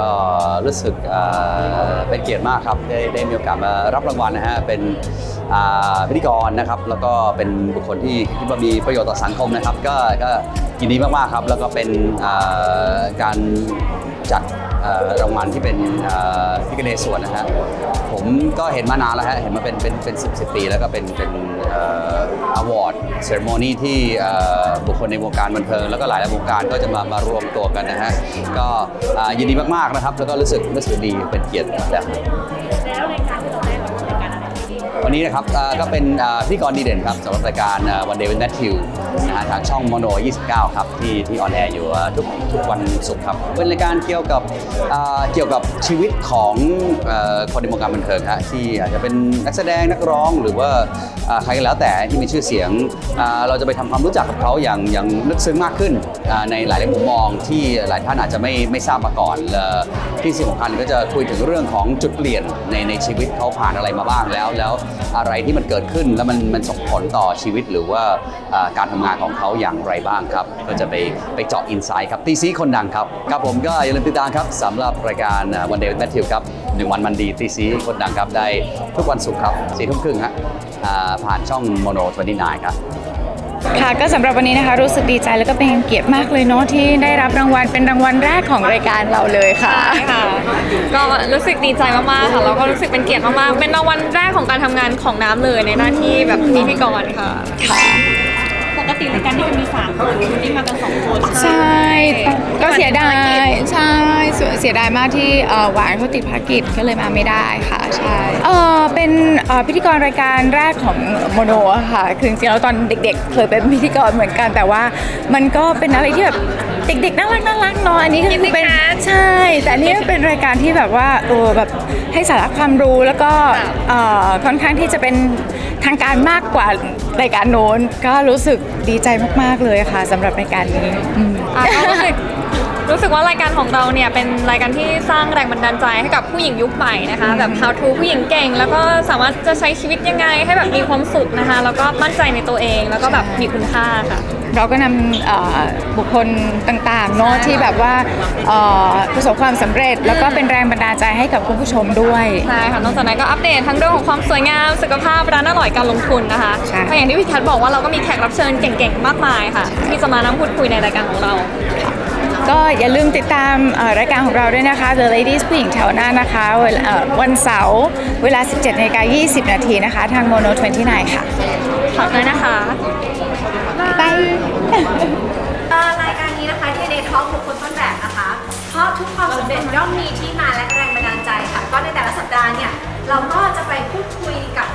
ก็รู้สึกเป็นเกียรติมากครับได้ได้มีโอกาสมารับรางวัลนะฮะเป็นพิธีกรนะครับ แล้วก็เป็นบุคคลที่คิดว่ามีประโยชน์ต่อสังคมนะครับ ก็ก็ยินดีมากๆครับ แล้วก็เป็นการ จัดรางวัลที่เป็นพิกเนส่วนนะฮะผมก็เห็นมานานแล้วฮะเห็นมาเป็นเป็นเป็นสิบสิบปี แล้วก็เป็นเป็นอวอร์ดเซอร์โมนีที่บุคคลในวงการบันเทิงแล้วก็หลายๆวงการก็จะมามารวมตัวกันนะฮะก็ยินดีมากๆนะครับ แล้วก็รู้สึกรู้สึกดีเป็นเกียรติแล้วในการ นี้นะครับก็เป็นพิธีกรดีเด่นครับสำหรับรายการวันเดย์ with Matthew นะฮะทางช่องโมโน 29 ครับ ที่ที่ออนแอร์อยู่ทุกทุกวันศุกร์ครับ เป็นรายการเกี่ยวกับเกี่ยวกับชีวิตของคนในวงการบันเทิงฮะที่อาจจะเป็นนักแสดงนักร้องหรือว่าใครก็แล้วแต่ที่มีชื่อเสียง เราจะไปทำความรู้จักกับเขาอย่างอย่างลึกซึ้งมากขึ้นในหลายๆมุมมองที่หลายท่านอาจจะไม่ไม่ทราบมาก่อนและที่สิ่งสำคัญก็จะคุยถึงเรื่องของจุดเปลี่ยนในในชีวิตเขาผ่านอะไรมาบ้างแล้วแล้วอะไรที่มันเกิดขึ้นแล้วมันมันส่งผลต่อชีวิตหรือว่าการทำงานของเขาอย่างไรบ้างครับ ก็จะไปไปเจาะอินไซด์ครับตีซีคนดังครับครับผมก็อย่าลืมติดตามครับสำหรับรายการวันเดย์แมทธิวครับหนึ่งวันมันดีตีซีคนดังครับได้ทุกวันศุกร์ครับสี่ทุ่มครึ่งฮะผ่านช่องโมโน29ครับ ค่ะก็สำหรับวันนี้นะคะรู้สึกดีใจแล้วก็เป็นเกียรติมากเลยเนาะที่ได้รับรางวัลเป็นรางวัลแรกของรายการเราเลยค่ะค่ะ ก็รู้สึกดีใจมากๆค่ะแล้วก็รู้สึกเป็นเกียรติมากๆเป็นรางวัลแรกของการทำงานของน้ำเลยในหน้าที่แบบพิธีกรค่ะค่ะปกติรายการที่จะมีสามคนคุณนี่มากันสองคนใช่ก็เสียดายใช่ เสียดายมากที่หวานเขาติดภารกิจก็เลยมาไม่ได้ค่ะใช่เป็นพิธีกรรายการแรกของโมโนค่ะคือจริงๆแล้วตอนเด็ก ๆ เคยเป็นพิธีกรเหมือนกัน แต่ว่ามันก็เป็นอะไรที่แบบเด็กๆน่ารักน่ารักเนาะอันนี้คือเป็นใช่ แต่อันนี้เป็นรายการที่แบบว่าเออแบบให้สาระความรู้แล้วก็ค่อนข้างที่จะเป็นทางการมากกว่ารายการโน้นก็รู้สึกดีใจมากๆเลยค่ะสำหรับรายการนี้อืมอะก็รู้สึก รู้สึกว่ารายการของเราเนี่ยเป็นรายการที่สร้างแรงบันดาลใจให้กับผู้หญิงยุคใหม่นะคะแบบ how to ผู้หญิงเก่ง แล้วก็สามารถจะใช้ชีวิตยังไงให้แบบมีความสุขนะคะ แล้วก็มั่นใจในตัวเองแล้วก็แบบมีคุณค่าค่ะ เราก็นำเอ่อบุคคลต่างๆเนาะที่แบบว่าเอ่อประสบความสำเร็จ แล้วก็เป็นแรงบันดาลใจให้กับคุณผู้ชมด้วย ใช่ค่ะ นอกจากนั้นก็อัปเดตทั้งเรื่องของความสวยงาม สุขภาพ ร้านอร่อย การลงทุนนะคะใช่ ก็อย่างที่พี่แคทบอกว่าเราก็มีแขกรับเชิญเก่งๆ มากมายค่ะ ที่จะมานั่งพูดคุยในรายการของเรา ก็อย่าลืมติดตามเอ่อรายการของเราด้วยนะคะ The Ladies ผู้หญิงแถวหน้านะคะเวลาเอ่อวันเสาร์เวลา 17นาฬิกา20 นาทีนะคะ ทาง Mono 29 ค่ะ ขอบคุณนะคะบายเอ่อรายการนี้นะคะที่ในท้องบุคคลต้นแบบนะคะ เพราะทุกความสำเร็จย่อมมีที่มาและแรงบันดาลใจค่ะ ก็ในแต่ละสัปดาห์เนี่ย เราก็จะไปพูดคุยกับ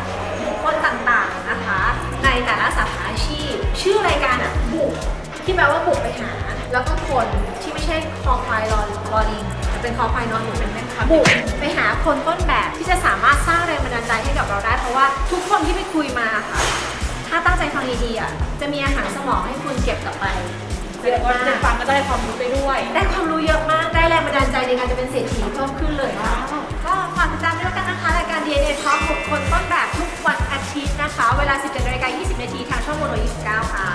บุคคลต่างๆนะคะ ในแต่ละสาขาอาชีพ ชื่อรายการอะบุกที่แปลว่าบุกไปหา แล้วก็คนที่ไม่ใช่คอควายรอรอลิงแต่เป็นคอควายนอนหนูเป็นแม่คำบุกไปหาคนต้นแบบที่จะสามารถสร้างแรงบันดาลใจให้กับเราได้ เพราะว่าทุกคนที่ไปคุยมาค่ะ ถ้าตั้งใจฟังดีๆอะจะมีอาหารสมองให้คุณเก็บกลับไปเยอะมากฟังก็ได้ความรู้ไปด้วย ได้ความรู้เยอะมากได้แรงบันดาลใจในการจะเป็นเศรษฐีเพิ่มขึ้นเลยค่ะก็ฝากติดตามด้วยกันนะคะรายการ DNA Talk บุคคลต้นแบบทุกวันอาทิตย์นะคะ เวลา 17นาฬิกา20นาทีทางช่องโมโน29ค่ะ